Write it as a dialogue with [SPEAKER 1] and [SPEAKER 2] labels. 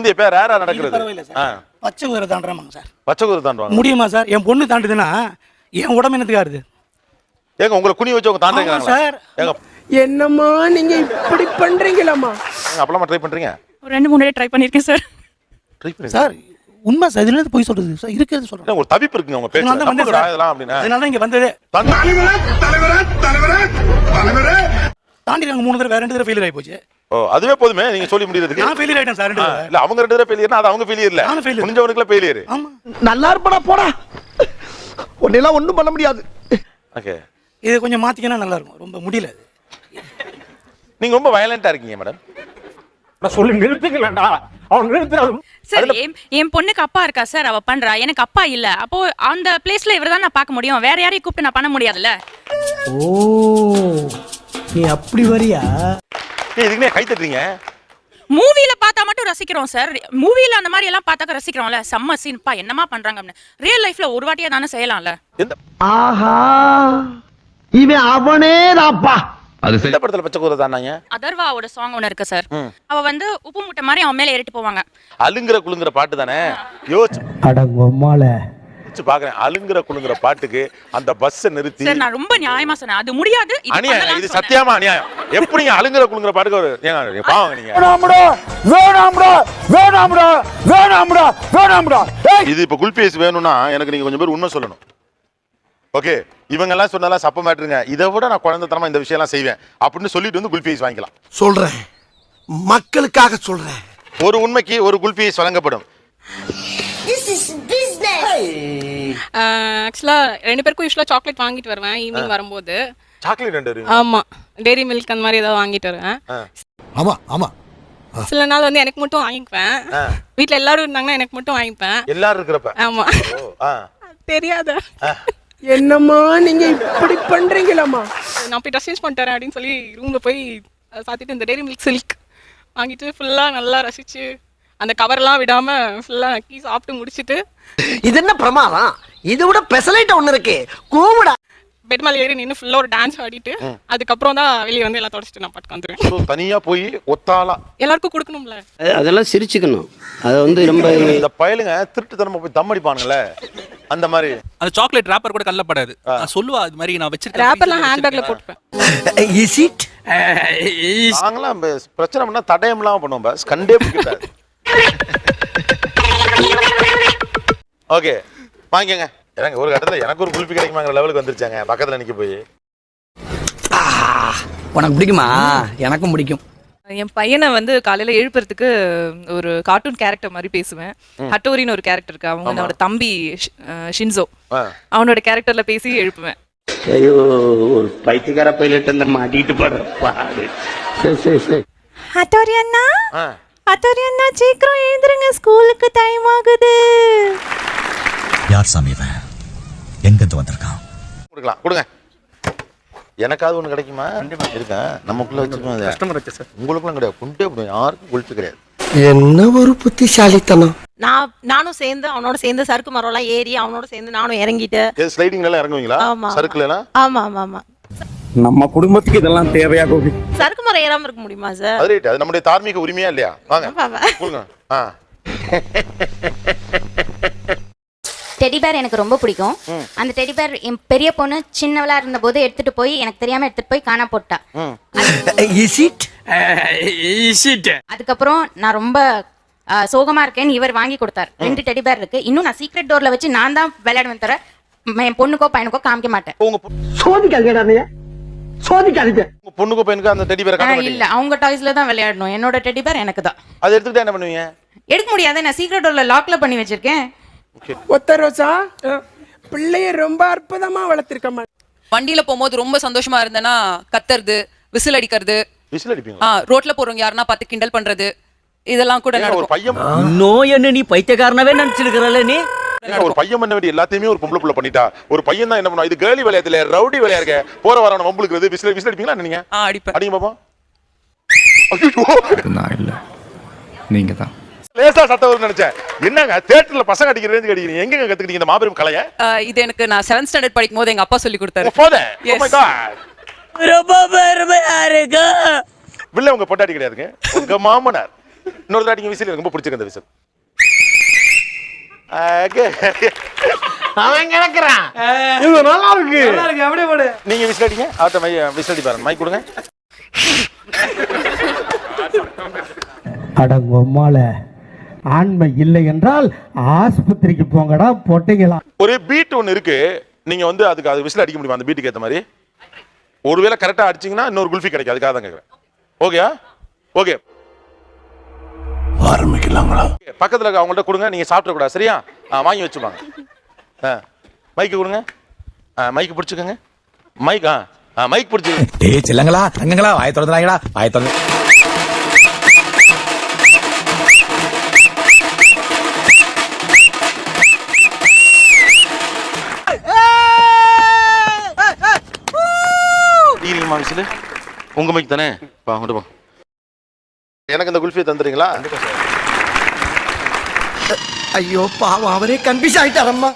[SPEAKER 1] வந்து எப்ப ரேரா நடக்கிறது.
[SPEAKER 2] பச்சை குதிரை தாண்டுறாமாங்க சார்.
[SPEAKER 1] பச்சை குதிரை தாண்டுவாங்க.
[SPEAKER 2] முடியுமா சார்? என் பொண்ணு தாண்டுதுன்னா என் உடம்பு என்னத்துக்கு ஆறுது?
[SPEAKER 1] ஏங்க உங்களை குனி வச்சு உங்க தாண்டுங்க
[SPEAKER 2] சார்.
[SPEAKER 3] என்னம்மா நீங்க இப்படி பண்றீங்களாம்மா?
[SPEAKER 1] அப்பளமா ட்ரை பண்றீங்க?
[SPEAKER 4] ஒரு ரெண்டு மூணு ட்ரை பண்ணியிருக்கேன் சார்.
[SPEAKER 1] ட்ரை பண்ணுங்க
[SPEAKER 2] சார் உண்மை சார் இதுல போய் சொல்றது. சார் இருக்கிறது சொல்றேன்.
[SPEAKER 1] ஒரு தவிப்பு இருக்குங்க உங்க பேச்சு
[SPEAKER 2] சார்.
[SPEAKER 1] இதெல்லாம் அப்படின்னா.
[SPEAKER 2] அதனால தான் இங்க வந்ததே. தாண்டி நாங்க மூணு தடவை வேற ரெண்டு தடவை ஃபெயிலியர் ஆகி போச்சு.
[SPEAKER 1] ஓ அதுவே போதுமே நீங்க சொல்லி முடியறதுக்கு
[SPEAKER 2] நான் ஃபெயிலியர் ஆயிட்டேன் சார்
[SPEAKER 1] இல்ல அவங்க ரெண்டு பேரும் ஃபெயிலியர்னா அது அவங்க ஃபெயிலியர் இல்ல.
[SPEAKER 2] நானும் failure.
[SPEAKER 1] முடிஞ்சவனுக்குல ஃபெயிலியர்
[SPEAKER 2] ஆமா.
[SPEAKER 3] நல்லா இருப்படா போடா. உன்னெல்லாம் ஒண்ணும் பண்ண முடியாது.
[SPEAKER 1] ஓகே
[SPEAKER 2] இது கொஞ்சம் மாத்திக்கினா நல்லா இருக்கும். ரொம்ப முடியல அது.
[SPEAKER 1] நீங்க ரொம்ப வயலண்டா இருக்கீங்க மேடம்
[SPEAKER 5] சொல்லி நிறுத்துங்களேன்டா அவன் நிறுத்துறாரு.
[SPEAKER 4] சார் என் என் பொண்ணுக்கு அப்பா இருக்கா சார் அவ பண்றா. எனக்கு அப்பா இல்ல. அப்போ அந்த பிளேஸ்ல இவர் தான் நான் பார்க்க முடியும். வேற யாரையும் கூப்பிட்டு நான் பண்ண முடியாதுல்ல?
[SPEAKER 3] ஓ நீ அப்படி வரியா?
[SPEAKER 1] ஏய் இதுக்குனே கை தட்டுறீங்க?
[SPEAKER 4] மூவில பார்த்தா மட்டும் ரசிக்கிறோம் சார் மூவில அந்த மாதிரி எல்லாம் பார்த்தாக்க ரசிக்கிறோம்ல. செம்ம சீன்ப்பா என்னமா பண்றாங்க அப்படின்னு. ரியல் லைஃப்ல ஒரு வாட்டியா தானே செய்யலாம்ல.
[SPEAKER 1] எந்த
[SPEAKER 3] ஆஹா! இவன் அவனே தான்ப்பா
[SPEAKER 1] எந்த படத்துல பச்சை குதிரை தாண்டாங்க
[SPEAKER 4] அதர்வாவோட சாங் ஒன்று இருக்கு சார் அவ வந்து உப்பு மூட்டை மாதிரி அவன் மேல ஏறிட்டு போவாங்க.
[SPEAKER 1] அலுங்குற குளுங்குற பாட்டு தானே? யோசிச்சு
[SPEAKER 3] அடங்கம்மால
[SPEAKER 1] யோசிச்சு பாக்குறேன் அலுங்குற குளுங்குற பாட்டுக்கு அந்த பஸ்ஸை நிறுத்தி
[SPEAKER 4] சார் நான் ரொம்ப நியாயமா சொன்னேன். அது முடியாது இது
[SPEAKER 1] அநியாயம் இது. சத்தியமா அநியாயம்? எப்படிங்க அலுங்குற குளுங்குற பாட்டுக்கு ஒரு ஏங்க பாவங்க நீங்க?
[SPEAKER 3] வேணாம்டா வேணாம்டா வேணாம்டா வேணாம்டா வேணாம்டா.
[SPEAKER 1] இது இப்ப குல்பீஸ் வேணும்னா எனக்கு நீங்க கொஞ்சம் பேர் உண்மை சொல்லணும். ஓகே இவங்க எல்லாம் சொன்னாலாம் சப்ப மாட்டுருங்க இதை விட நான் குழந்தைத்தனமா இந்த விஷயம் எல்லாம் செய்வேன். அப்படின்னு சொல்லிட்டு வந்து குல்பீஸ் வாங்கிக்கலாம்.
[SPEAKER 6] சொல்றேன். மக்களுக்காக சொல்றேன்.
[SPEAKER 1] ஒரு உண்மைக்கு ஒரு குல்பீஸ் வழங்கப்படும்.
[SPEAKER 7] ஆக்சுவலாக ரெண்டு பேருக்கும் யூஸ்வலாக சாக்லேட் வாங்கிட்டு வருவேன் ஈவினிங் வரும்போது.
[SPEAKER 1] சாக்லேட் ரெண்டு
[SPEAKER 7] ஆமாம் டெய்ரி மில்க் அந்த மாதிரி ஏதாவது வாங்கிட்டு வருவேன்.
[SPEAKER 6] ஆமா ஆமா.
[SPEAKER 7] சில நாள் வந்து எனக்கு மட்டும் வாங்கிக்குவேன். வீட்டில் எல்லாரும் இருந்தாங்கன்னா எனக்கு மட்டும் வாங்கிப்பேன்.
[SPEAKER 1] எல்லாரும் இருக்கிறப்ப?
[SPEAKER 7] ஆமாம்
[SPEAKER 1] ஓ ஆ.
[SPEAKER 7] தெரியாத.
[SPEAKER 3] என்னம்மா நீங்க இப்படி பண்றீங்களாம்மா?
[SPEAKER 7] நான் போய் ட்ரெஸ் சேஞ்ச் பண்ணிட்டு வரேன் அப்படின்னு சொல்லி ரூமில் போய் சாத்திட்டு இந்த டெய்ரி மில்க் சில்க் வாங்கிட்டு ஃபுல்லாக நல்லா ரசிச்சு அந்த கவர்லாம் விடாமல் ஃபுல்லாக நக்கி சாப்பிட்டு முடிச்சிட்டு.
[SPEAKER 3] இது என்ன பிரமாதம்? இதை விட பெசலைட்ட ஒண்ணு இருக்கு. கூவுடா.
[SPEAKER 7] பெட் மேலே ஏறி நின்று ஃபுல்லாக ஒரு டான்ஸ் ஆடிட்டு அதுக்கப்புறம் தான் வெளியே வந்து எல்லாம் தொடச்சிட்டு நான் பாட்டுக்கு வந்துடுவேன்
[SPEAKER 1] ஸோ தனியா போய் ஒத்தாளா?
[SPEAKER 7] எல்லாருக்கும் கொடுக்கணும்ல.
[SPEAKER 8] அதெல்லாம் சிரிச்சுக்கணும். அது வந்து ரொம்ப
[SPEAKER 1] இந்த பயலுங்க திருட்டுத்தனமா போய் தம் அடிப்பானுங்களே. அந்த மாதிரி.
[SPEAKER 9] அந்த சாக்லேட் ரேப்பர் கூட கல்ல படாது. நான் சொல்லுவா அது மாதிரி நான் வச்சிருக்கேன்.
[SPEAKER 7] ரேப்பர்லாம் ஹேண்ட்பேக்கில் போட்டுப்பேன்
[SPEAKER 6] இஸ் இட்
[SPEAKER 1] நாங்களாம் பிரச்சனை பண்ணா தடயம் இல்லாம பண்ணுவோம் பஸ் கண்டே பிடிக்காது ஓகே வாங்கிக்கங்க. எனக்கு ஒரு கட்டத்துல எனக்கு ஒரு குல்பி கிடைக்குமாங்கிற லெவலுக்கு வந்துருச்சாங்க. பக்கத்துல நிக்க போய்.
[SPEAKER 3] உனக்கு பிடிக்குமா? எனக்கும் பிடிக்கும்.
[SPEAKER 10] என் பையனை வந்து காலையில எழுப்புறதுக்கு ஒரு கார்ட்டூன் கேரக்டர் மாதிரி பேசுவேன். ஹட்டோரின்னு ஒரு கேரக்டர் இருக்கு. அவனோட தம்பி ஷின்சோ. அவனோட கேரக்டர்ல பேசி எழுப்புவேன்.
[SPEAKER 8] ஐயோ ஒரு பைத்தியக்கார பைலட் அந்த மாட்டிட்டு படுற பாடு. சரி சரி சரி
[SPEAKER 4] ஹட்டோரி அண்ணா? ஹட்டோரி அண்ணா சீக்கிரம் எழுந்துருங்க. ஸ்கூலுக்கு டைம் ஆகுது.
[SPEAKER 6] யார் சாமி இவன்? எங்கிருந்து வந்திருக்கான்?
[SPEAKER 1] கொடுக்கலாம். கொடுங்க. எனக்காவது ஒண்ணு கிடைக்குமா? இருக்கேன் நமக்குள்ள வச்சுக்கோங்க.
[SPEAKER 5] கஸ்டமர் வச்சு சார்
[SPEAKER 1] உங்களுக்குலாம் கிடையாது. குண்டே போடும் யாருக்கும் குல்பி கிடையாது.
[SPEAKER 3] என்ன ஒரு புத்திசாலித்தனம்.
[SPEAKER 11] நான் நானும் சேர்ந்து அவனோட சேர்ந்து சறுக்கு மரம்லாம் ஏறி அவனோட சேர்ந்து நானும் இறங்கிட்டு.
[SPEAKER 1] எது ஸ்லைடிங்ல எல்லாம் இறங்குவீங்களா?
[SPEAKER 11] ஆமா.
[SPEAKER 1] சறுக்குல எல்லாம்
[SPEAKER 11] ஆமா ஆமா ஆமா.
[SPEAKER 5] நம்ம குடும்பத்துக்கு இதெல்லாம் தேவையா கோபி?
[SPEAKER 11] சறுக்கு மரம் ஏறாம இருக்க முடியுமா சார்?
[SPEAKER 1] அது ரைட் அது நம்முடைய தார்மீக உரிமையா இல்லையா? வாங்க. கொடுங்க. ஆ.
[SPEAKER 4] டெடி பேர் எனக்கு ரொம்ப பிடிக்கும். அந்த டெடி பேர் என் பெரிய பொண்ணு சின்னவளா இருந்தபோது எடுத்துட்டு போய் எனக்கு தெரியாம எடுத்துட்டு போய் காணா போட்டா.
[SPEAKER 6] இஸ் இட்
[SPEAKER 3] இஸ் இட்
[SPEAKER 4] அதுக்கப்புறம் நான் ரொம்ப சோகமா இருக்கேன்னு இவர் வாங்கி கொடுத்தார். ரெண்டு டெடி பேர் இருக்கு. இன்னும் நான் சீக்ரெட் டோர்ல வச்சு நான் தான் விளையாடுவேன் தவிர என் பொண்ணுக்கோ பையனுக்கோ காமிக்க மாட்டேன்
[SPEAKER 1] உங்க பொ-
[SPEAKER 3] சோதிக்காதீங்கடா நீ சோதிக்காதீங்க.
[SPEAKER 1] உங்க பொண்ணுக்கு பையனுக்கு அந்த டெடி பேரை
[SPEAKER 4] ஆ,
[SPEAKER 1] காட்ட
[SPEAKER 4] இல்ல அவங்க டாய்ஸ்ல தான் விளையாடணும். என்னோட டெடி பேர் எனக்கு தான்
[SPEAKER 1] அதை எடுத்துக்கிட்டா என்ன பண்ணுவீங்க?
[SPEAKER 4] எடுக்க முடியாது நான் சீக்ரெட் லாக்ல பண்ணி வச்சிருக்கேன்.
[SPEAKER 3] ஒத்த ரோசா பிள்ளைய ரொம்ப அற்புதமா வளர்த்திருக்கம்மா
[SPEAKER 10] வண்டியில போகும்போது ரொம்ப சந்தோஷமா இருந்தேன்னா கத்துறது விசில் அடிக்கிறது
[SPEAKER 1] விசில் அடிப்பீங்க
[SPEAKER 10] ஆ, ரோட்ல போறவங்க யாருன்னா பார்த்து கிண்டல் பண்றது இதெல்லாம் கூட நடக்கும்.
[SPEAKER 1] பையன்
[SPEAKER 3] நோய் என்ன நீ பைத்தியக்காரனவே நினைச்சிருக்கிறல்ல நீ?
[SPEAKER 1] ஒரு பையன் பண்ண வேண்டிய எல்லாத்தையுமே ஒரு பொம்பளை புள்ள பண்ணிட்டா. ஒரு பையன் தான் என்ன பண்ணுவா இது கேர்லி விளையாட்டுல ரவுடி விளையா இருக்க. போற வரவன வம்புலுக்கு விசில் விசில் அடிப்பீங்களா நீங்க?
[SPEAKER 10] ஆ, அடிப்பேன்.
[SPEAKER 1] அடிங்க பாப்போம். ஐயோ.
[SPEAKER 5] நான் இல்ல. நீங்க தான்
[SPEAKER 1] லேசா சத்தம் வரும்னு நினைச்சேன். என்னங்க தேட்டர்ல பசங்க அடிக்கிற ரேஞ்சுக்கு அடிக்கிறீங்க? எங்க கத்துக்கிட்டீங்க இந்த மாபெரும் கலைய?
[SPEAKER 10] இது எனக்கு நான் செவன்த் ஸ்டாண்டர்ட் படிக்கும் போது எங்க அப்பா சொல்லி கொடுத்தாரு.
[SPEAKER 1] காட்
[SPEAKER 3] ரொம்ப பெருமையா இருக்கு.
[SPEAKER 1] வில்ல உங்க பொட்டாடி கிடையாதுங்க. உங்க மாமனார். இன்னொரு விசில் எனக்கு ரொம்ப பிடிச்சிருக்கு அந்த விசில்.
[SPEAKER 3] அவன் கிடக்குறான்.
[SPEAKER 5] இது நல்லா இருக்கு
[SPEAKER 3] அப்படியே போடு.
[SPEAKER 1] நீங்க விசில் அடிங்க. அவர்கிட்ட மை விசில் அடி பாருங்க மைக் கொடுங்க.
[SPEAKER 3] அடங்கொம்மால ஆண்மை இல்லை என்றால் ஆஸ்பத்திரிக்கு போங்கடா பொட்டைகளா
[SPEAKER 1] ஒரு பீட் ஒன்று இருக்கு. நீங்க வந்து அதுக்கு அது விசில் அடிக்க முடியுமா? அந்த பீட்டுக்கு ஏற்ற மாதிரி? ஒருவேளை கரெக்டா அடிச்சீங்கன்னா இன்னொரு குல்ஃபி கிடைக்கும். அதுக்காக தான் கேட்குறேன் ஓகேயா ஓகே
[SPEAKER 6] ஆரம்பிக்கலாங்களா
[SPEAKER 1] பக்கத்துல இருக்க அவங்கள்ட்ட கொடுங்க நீங்க சாப்பிட கூடாது சரியா ஆ, வாங்கி வச்சுப்பாங்க ஆ மைக்கு கொடுங்க ஆ மைக்கு பிடிச்சிக்கோங்க மைக் ஆ ஆ மைக் பிடிச்சிக்கோங்க
[SPEAKER 6] டேய் செல்லங்களா தங்கங்களா வாய திறந்துறாங்கடா வாய திறந்து
[SPEAKER 1] ஈரிங்கம்மா விசில் உங்க மைக் தானே பா கொண்டு போ எனக்கு இந்த குல்ஃபி தந்துறீங்களா?
[SPEAKER 3] ஐயோ பாவம் அவரே கன்ஃபியூஸ் ஆயிட்டாரம்மா